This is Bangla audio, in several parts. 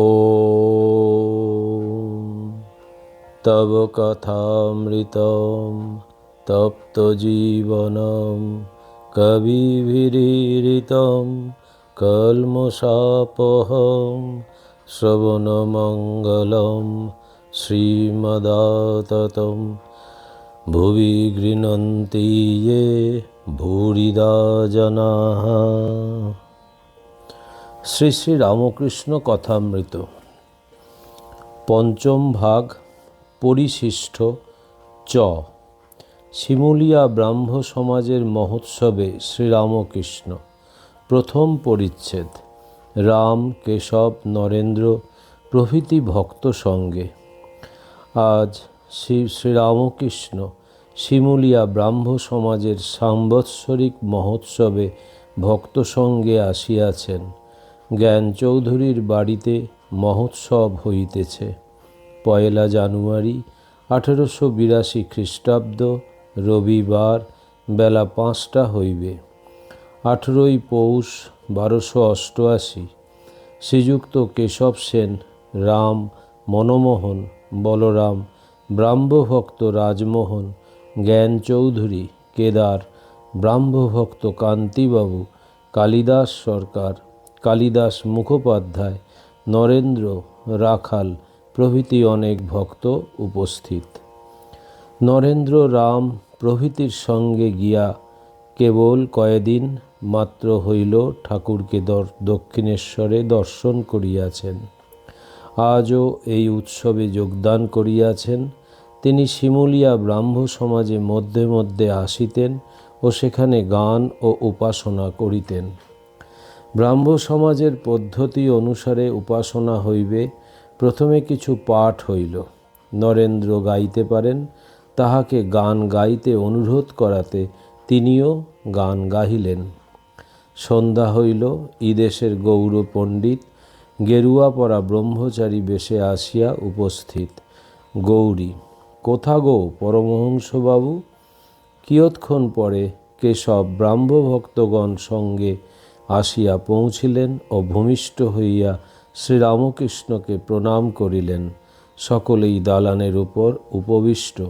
ও তব কথামৃত তপ্ত জীবন কবিভিরীত কলমশাপহ শ্রবণমঙ্গল শ্রীমদাত ভুবি গৃহন্তি ये ভূরিদা জনাः শ্রী শ্রী রামকৃষ্ণ কথামৃত। পঞ্চম ভাগ, পরিশিষ্ট, চ। শিমুলিয়া ব্রাহ্ম সমাজের মহোৎসবে শ্রীরামকৃষ্ণ প্রথম পরিচ্ছেদ, রাম, কেশব, নরেন্দ্র প্রভৃতি ভক্ত সঙ্গে। আজ শ্রী শ্রীরামকৃষ্ণ শিমুলিয়া ব্রাহ্ম সমাজের সাংবৎসরিক মহোৎসবে ভক্ত সঙ্গে আসিয়াছেন। জ্ঞান চৌধুরীর বাড়িতে মহোৎসব হইতেছে। পয়লা জানুয়ারি আঠেরোশো বিরাশি খ্রিস্টাব্দ, রবিবার বেলা পাঁচটা হইবে। আঠেরোই পৌষ বারোশো অষ্টআশি। শ্রীযুক্ত কেশব সেন, রাম মনমোহন, বলরাম, ব্রাহ্মভক্ত রাজমোহন জ্ঞান চৌধুরী কেদার, ব্রাহ্মভক্ত কান্তিবাবু, কালিদাস সরকার কালিদাস মুখোপাধ্যায়, নরেন্দ্র রাখাল প্রভৃতি অনেক ভক্ত উপস্থিত। নরেন্দ্র রাম প্রভৃতির সঙ্গে গিয়া কেবল কয়েদিন মাত্র হইল ঠাকুরকে দক্ষিণেশ্বরে দর্শন করিয়াছেন। আজও এই উৎসবে যোগদান করিয়াছেন। তিনি শিমুলিয়া ব্রাহ্ম সমাজে মধ্যে মধ্যে আসিতেন ও সেখানে গান ও উপাসনা করিতেন। ব্রাহ্ম সমাজের পদ্ধতি অনুসারে উপাসনা হইবে, প্রথমে কিছু পাঠ হইল। নরেন্দ্র গাইতে পারেন, তাহাকে গান গাইতে অনুরোধ করাতে তিনিও গান গাহিলেন। সন্ধ্যা হইল, ইদেশের গৌর পণ্ডিত গেরুয়া পরা ব্রহ্মচারী বেশে আসিয়া উপস্থিত। গৌরী, কোথা গো পরমহংসবাবু? কিয়ৎক্ষণ পরে কেশব ব্রাহ্মভক্তগণ সঙ্গে আসিয়া পৌঁছিলেন ও ভূমিষ্ঠ হইয়া শ্রীরামকৃষ্ণকে প্রণাম করিলেন। সকলেই দালানের উপর উপবিষ্ট।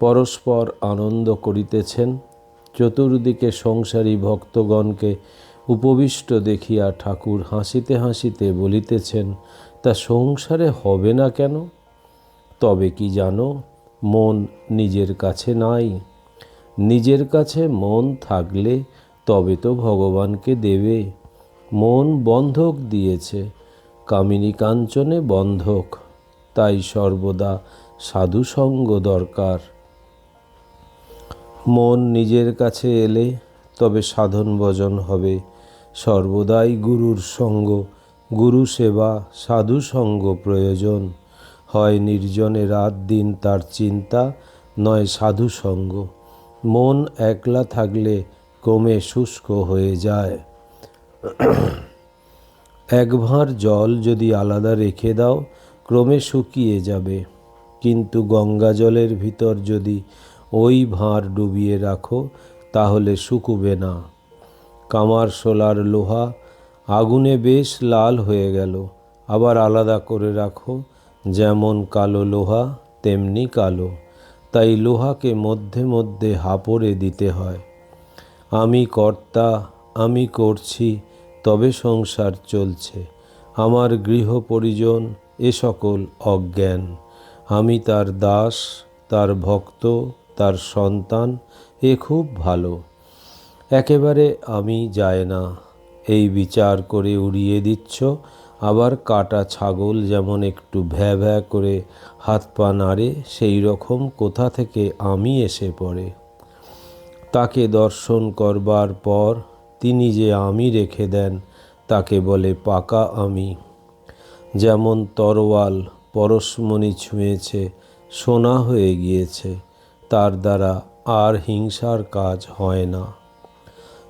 পরস্পর আনন্দ করিতেছেন। চতুর্দিকে সংসারী ভক্তগণকে উপবিষ্ট দেখিয়া ঠাকুর হাসিতে হাসিতে বলিতেছেন, তা সংসারে হবে না কেন? তবে কি জানো, মন নিজের কাছে নাই। নিজের কাছে মন থাকলে তবে তো ভগবানকে দেবে। মন বন্ধক দিয়েছে, কামিনী কাঞ্চনে বন্ধক। তাই সর্বদা সাধুসঙ্গ দরকার। মন নিজের কাছে এলে তবে সাধন ভজন হবে। সর্বদাই গুরুর সঙ্গ, গুরু সেবা সাধু সঙ্গ প্রয়োজন। হয় নির্জনে রাত দিন তার চিন্তা, নয় সাধু সঙ্গ মন একলা থাকলে ক্রমে শুষ্ক হয়ে যায়। এক ভাঁড় জল যদি আলাদা রেখে দাও, ক্রমে শুকিয়ে যাবে। কিন্তু গঙ্গা জলের ভিতর যদি ওই ভাঁড় ডুবিয়ে রাখো, তাহলে শুকুবে না। কামার সোলার লোহা আগুনে বেশ লাল হয়ে গেল। আবার আলাদা করে রাখো, যেমন কালো লোহা, তেমনি কালো। তাই লোহাকে মধ্যে মধ্যে হাপড়ে দিতে হয়। আমি কর্তা, আমি করছি, তবে সংসার চলছে। আমার গৃহ পরিজন এ সকল অজ্ঞান। আমি তার দাস, তার ভক্ত, তার সন্তান, এ খুব ভালো। একেবারে আমি যায় না। এই বিচার করে উড়িয়ে দিচ্ছ, আবার কাটা ছাগল যেমন একটু ভ্যা ভ্যা করে হাত পা নাড়ে, সেই রকম কোথা থেকে আমি এসে পড়ে? তাকে দর্শন করবার পর তিনি যে আমি রেখে দেন, তাকে বলে পাকা আমি। যেমন তরোয়াল পরশমণি ছুঁয়েছে, সোনা হয়ে গিয়েছে, তার দ্বারা আর হিংসার কাজ হয় না।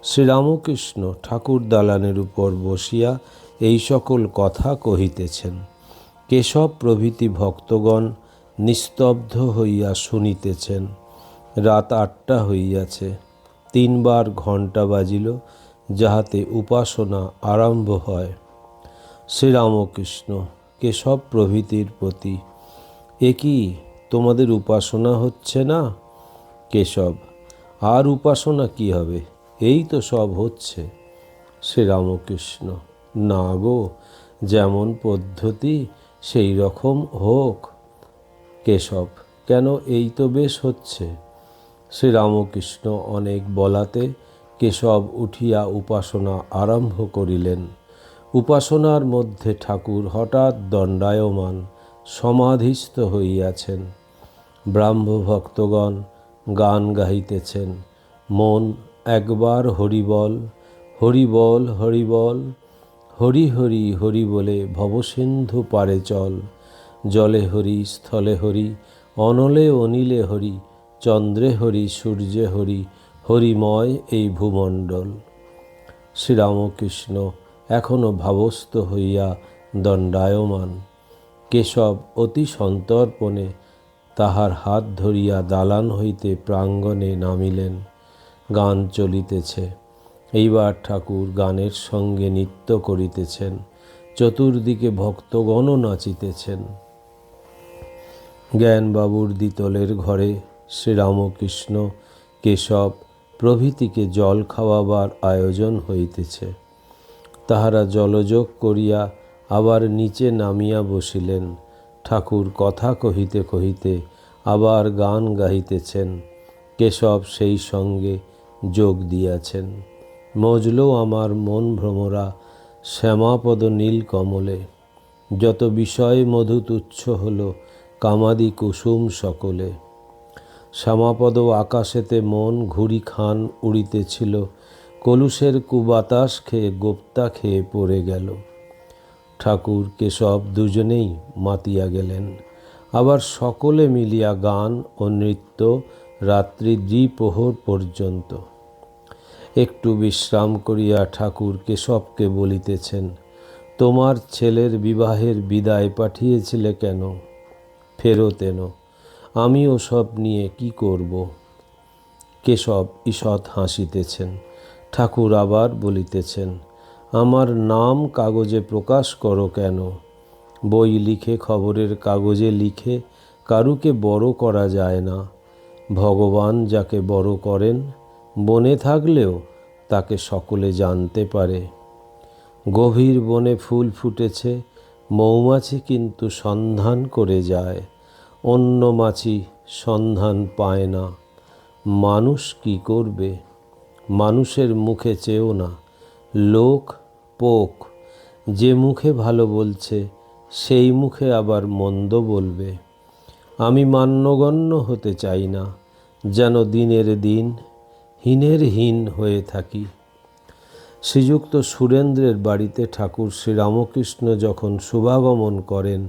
শ্রীরামকৃষ্ণ ঠাকুর দালানের উপর বসিয়া এই সকল কথা কহিতেছেন। কেশব প্রভৃতি ভক্তগণ নিস্তব্ধ হইয়া শুনিতেছেন। রাত আটটা হইয়াছে। তিনবার ঘণ্টা বাজিল, যাহাতে উপাসনা আরম্ভ হয়। শ্রীরামকৃষ্ণ কেশব প্রভৃতির প্রতি, এ কি তোমাদের উপাসনা হচ্ছে না? কেশব, আর উপাসনা কি হবে? এই তো সব হচ্ছে। শ্রীরামকৃষ্ণ, না গো, যেমন পদ্ধতি সেই রকম হোক। কেশব, কেন এই তো বেশ হচ্ছে? শ্রীরামকৃষ্ণ অনেক বলাতে কেশব উঠিয়া উপাসনা আরম্ভ করিলেন। উপাসনার মধ্যে ঠাকুর হঠাৎ দণ্ডায়মান সমাধিস্থ হইয়াছেন। ব্রাহ্ম ভক্তগণ গান গাহিতেছেন, মন একবার হরিবল হরিবল হরিবল, হরি হরি হরি বলে ভবসিন্ধু পারে চল। জলে হরি, স্থলে হরি, অনলে অনিলে হরি চন্দ্রে হরি, সূর্যে হরি, হরিময় এই ভূমণ্ডল। শ্রীরামকৃষ্ণ এখনও ভাবস্থ হইয়া দণ্ডায়মান। কেশব অতি সন্তর্পণে তাহার হাত ধরিয়া দালান হইতে প্রাঙ্গণে নামিলেন। গান চলিতেছে। এইবার ঠাকুর গানের সঙ্গে নৃত্য করিতেছেন। চতুর্দিকে ভক্তগণও নাচিতেছেন। জ্ঞানবাবুর দ্বিতলের ঘরে শ্রীরামকৃষ্ণ কেশব প্রভৃতিকে জল খাওয়াবার আয়োজন হইতেছে। তাহারা জলযোগ করিয়া আবার নিচে নামিয়া বসিলেন। ঠাকুর কথা কহিতে কহিতে আবার গান গাহিতেছেন। কেশব সেই সঙ্গে যোগ দিয়াছেন। মজলো আমার মন ভ্রমরা শ্যামাপদ নীল কমলে। যত বিষয় মধু তুচ্ছ হল কামাদি কুসুম সকলে। শ্যামাপদ আকাশেতে মন ঘুড়ি খান উড়িতেছিল, কলুষের কুবাতাস খেয়ে গোপ্তা খেয়ে পড়ে গেল। ঠাকুর কেশব দুজনেই মাতিয়া গেলেন। আবার সকলে মিলিয়া গান ও নৃত্য রাত্রি দ্বিপ্রহর পর্যন্ত। একটু বিশ্রাম করিয়া ঠাকুর কেশবকে বলিতেছেন, তোমার ছেলের বিবাহের বিদায় পাঠিয়েছিলে কেন? ফেরত এনো আমি সব নিয়ে কি করব? কেশব ঈষৎ হাসিতেছেন। ঠাকুর আবার বলিতেছেন, আমার নাম কাগজে প্রকাশ করো কেন? বই লিখে, খবরের কাগজে লিখে কারুকে বড় করা যায় না। ভগবান যাকে বড় করেন, বনে থাকলেও তাকে সকলে জানতে পারে। গভীর বনে ফুল ফুটেছে, মৌমাছি কিন্তু সন্ধান করে যায়। অন্য মাছি সন্ধান পায় না। মানুষ কি করবে? মানুষের মুখে চেয়েও না। লোক পোক, যে মুখে ভালো বলছে, সেই মুখে আবার মন্দ বলবে। আমি মান্যগণ্য হতে চাই না, যেন দিনের দিন হীনের হীন হয়ে থাকি। শ্রীযুক্ত সুরেন্দ্রের বাড়িতে ঠাকুর শ্রীরামকৃষ্ণ যখন শুভাগমন করেন,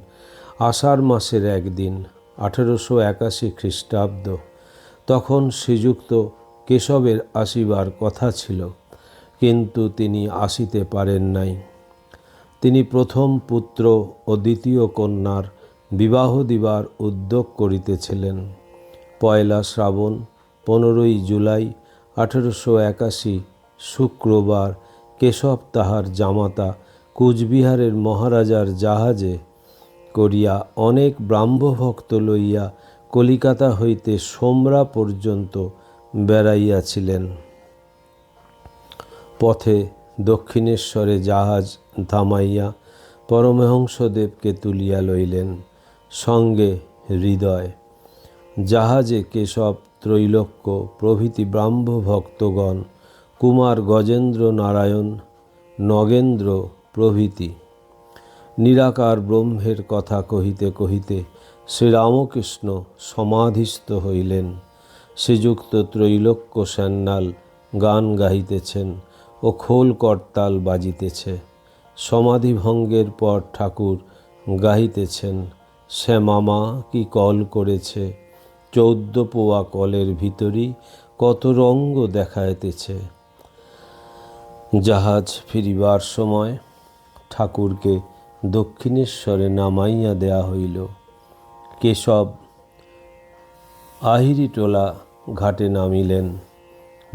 আষাঢ় মাসের একদিন আঠেরোশো একাশি খ্রিস্টাব্দ। তখন শ্রীযুক্ত কেশবের আসিবার কথা ছিল, কিন্তু তিনি আসিতে পারেন নাই। তিনি প্রথম পুত্র ও দ্বিতীয় কন্যার বিবাহ দিবার উদ্যোগ করিতেছিলেন। পয়লা শ্রাবণ, পনেরোই জুলাই আঠেরোশো একাশি শুক্রবার কেশব তাহার জামাতা কুচবিহারের মহারাজার জাহাজে করিয়া অনেক ব্রাহ্মভক্ত লইয়া কলিকাতা হইতে সোমরা পর্যন্ত বেড়াইয়াছিলেন। পথে দক্ষিণেশ্বরে জাহাজ থামাইয়া পরমহংসদেবকে তুলিয়া লইলেন। সঙ্গে হৃদয়, জাহাজে কেশব, ত্রৈলোক্য, প্রভৃতি ব্রাহ্ম ভক্তগণ কুমার গজেন্দ্র নারায়ণ, নগেন্দ্র প্রভৃতি নিরাকার ব্রহ্মের কথা কহিতে কহিতে শ্রীরামকৃষ্ণ সমাধিস্থ হইলেন। শ্রীযুক্ত ত্রৈলোক্য স্যান্নাল গান গাহিতেছেন ও খোল করতাল বাজিতেছে। সমাধিভঙ্গের পর ঠাকুর গাহিতেছেন শ্যামামা কি কল করেছে? চৌদ্দ পোয়া কলের ভিতরই কত রঙ্গ দেখাইতেছে। জাহাজ ফিরিবার সময় ঠাকুরকে দক্ষিণেশ্বরে নামাইয়া দেয়া হইল। কেশব আহিরিটোলা ঘাটে নামিলেন।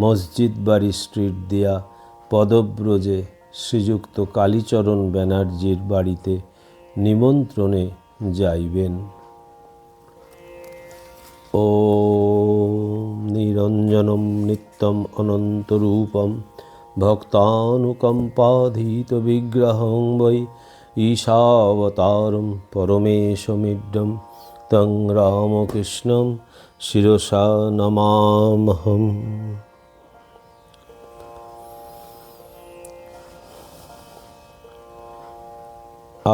মসজিদ বাড়ি স্ট্রিট দিয়া পদব্রজে শ্রীযুক্ত কালীচরণ ব্যানার্জির বাড়িতে নিমন্ত্রণে যাইবেন। ও নিরঞ্জনম নিত্যম অনন্তরূপম ভক্তানুকম্পাধীত বিগ্রহং বৈ ईशावतारं परमेशमिड्डं तं रामकृष्णं शिरसा नमामहम्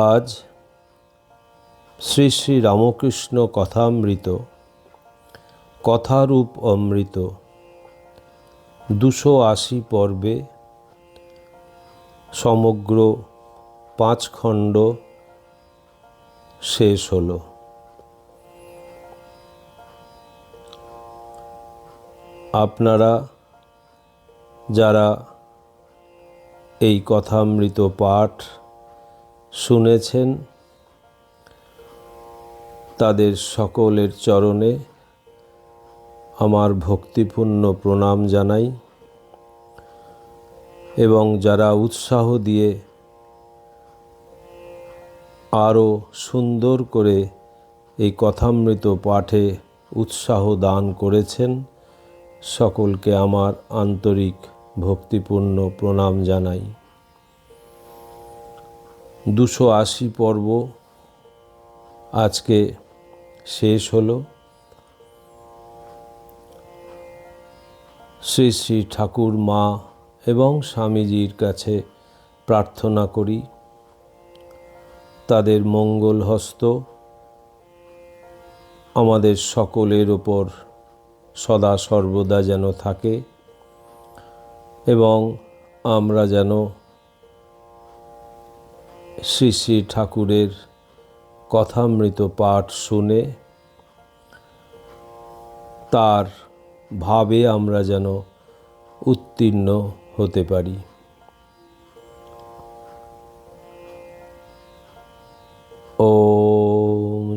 আজ শ্রী শ্রী রামকৃষ্ণ কথামৃত কথারূপ অমৃত দুশো আশি পর্বে সমগ্র পাঁচ খণ্ড শেষ হল। আপনারা যারা এই কথামৃত পাঠ শুনেছেন, তাদের সকলের চরণে আমার ভক্তিপূর্ণ প্রণাম জানাই এবং যারা উৎসাহ দিয়ে আরও সুন্দর করে এই কথামৃত পাঠে উৎসাহ দান করেছেন। সকলকে আমার আন্তরিক ভক্তিপূর্ণ প্রণাম জানাই। দুশো আশি পর্ব আজকে শেষ হলো। শ্রী শ্রী ঠাকুর মা এবং স্বামীজির কাছে প্রার্থনা করি। তাদের মঙ্গল হস্ত আমাদের সকলের ওপর সদা সর্বদা যেন থাকে এবং আমরা যেন শ্রী শ্রী ঠাকুরের কথামৃত পাঠ শুনে তার ভাবে আমরা যেন উত্তীর্ণ হতে পারি।